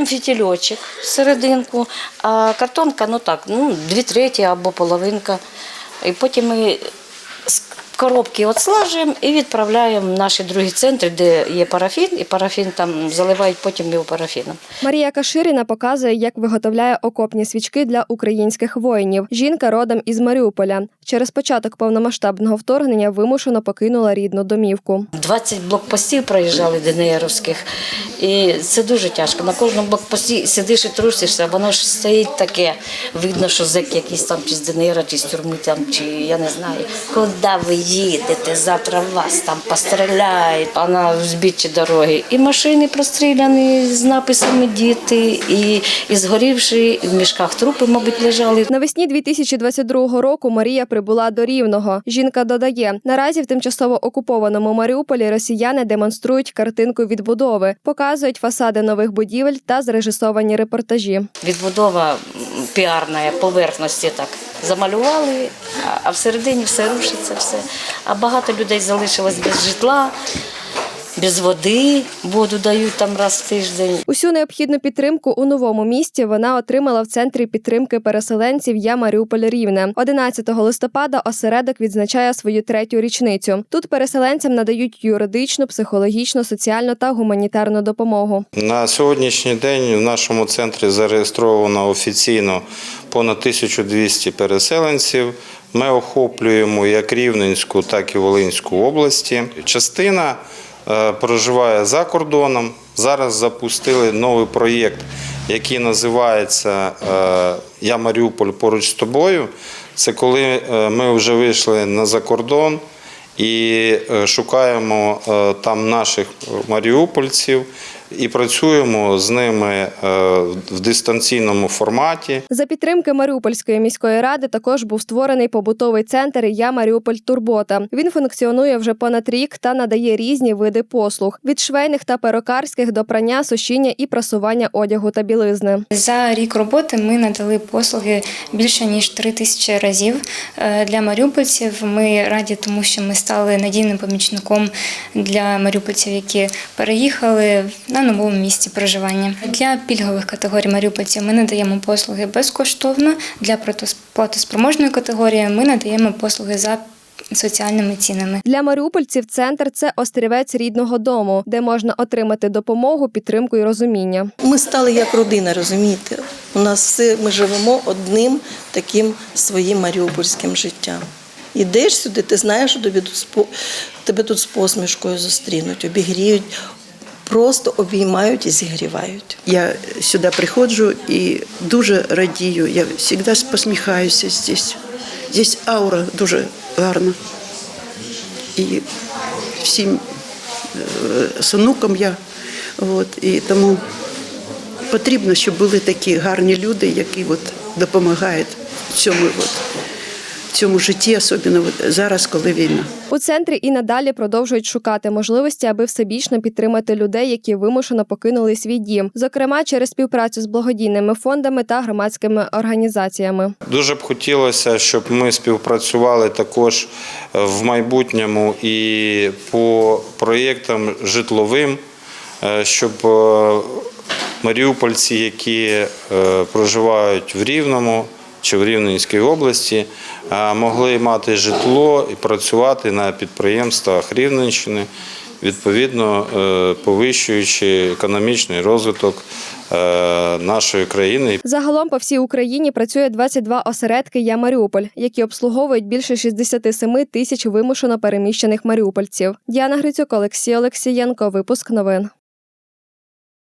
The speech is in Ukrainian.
Вставляємо фітільочок серединку, а картонка, ну так, ну, дві треті або половинка. І потім ми коробки отслажуємо і відправляємо в наші другі центри, де є парафін, і парафін там заливають потім його парафіном. Марія Каширіна показує, як виготовляє окопні свічки для українських воїнів. Жінка родом із Маріуполя. Через початок повномасштабного вторгнення вимушено покинула рідну домівку. 20 блокпостів проїжджали ДНРовських, і це дуже тяжко. На кожному блокпості сидиш і трусишся, воно ж стоїть таке. Видно, що зек якийсь там чи з ДНР, чи з тюрми, там, чи я не знаю. Куди ви їдете? Завтра вас там постріляють, а на збіччі дороги. І машини простріляні з написами діти, і, і згорівши, і в мішках трупи, мабуть, лежали. Навесні 2022 року Марія прибула до Рівного. Жінка додає, наразі в тимчасово окупованому Маріуполі росіяни демонструють картинку відбудови, показують фасади нових будівель та зрежисовані репортажі. Відбудова піарна поверхності так замалювали, а- всередині все рушиться, все. А багато людей залишилось без житла, без води, воду дають там раз в тиждень. Усю необхідну підтримку у новому місті вона отримала в центрі підтримки переселенців Я Маріуполь Рівне. 11 листопада осередок відзначає свою третю річницю. Тут переселенцям надають юридичну, психологічну, соціальну та гуманітарну допомогу. На сьогоднішній день в нашому центрі зареєстровано офіційно понад 1200 переселенців. Ми охоплюємо як Рівненську, так і Волинську області. Частина проживає за кордоном. Зараз запустили новий проєкт, який називається е, Я Маріуполь поруч з тобою. Це коли е, ми вже вийшли на закордон і е, шукаємо е, там наших маріупольців і працюємо з ними е, в дистанційному форматі. За підтримки Маріупольської міської ради також був створений побутовий центр Я Маріуполь Турбота. Він функціонує вже понад рік та надає різні види послуг від швейних та перукарських до прання, сушіння і прасування одягу та білизни. За рік роботи ми надали послуги більше ніж три тисячі разів Е, для маріупольців. Ми раді, тому що ми стали надійним помічником для маріупольців, які переїхали на новому місці проживання. Для пільгових категорій маріупольців ми надаємо послуги безкоштовно. Для платоспроможної категорії ми надаємо послуги за соціальними цінами. Для маріупольців центр це острівець рідного дому, де можна отримати допомогу, підтримку і розуміння. Ми стали як родина, розумієте? У нас все, ми живемо одним таким своїм маріупольським життям. Ідеш сюди, ти знаєш, що тобі тут, тебе тут з посмішкою зустрінуть, обігріють, просто обіймають і зігрівають. Я сюди приходжу і дуже радію. Я завжди посміхаюся здесь. Здесь аура дуже гарна. І всім е, з онуком я. От, і тому потрібно, щоб були такі гарні люди, які от, допомагають цьому, от, в цьому житті, особливо зараз, коли війна. У центрі і надалі продовжують шукати можливості, аби всебічно підтримати людей, які вимушено покинули свій дім, зокрема через співпрацю з благодійними фондами та громадськими організаціями. Дуже б хотілося, щоб ми співпрацювали також е, в майбутньому і по проєктам житловим, е, щоб е, маріупольці, які проживають в Рівному чи в Рівненській області, могли мати житло і працювати на підприємствах Рівненщини, відповідно е, повищуючи економічний розвиток е, нашої країни Загалом по всій Україні працює 22 осередки Я Маріуполь, які обслуговують більше 67 тисяч вимушено переміщених маріупольців. Діана Грицюк, Олексій Олексієнко. Випуск новин.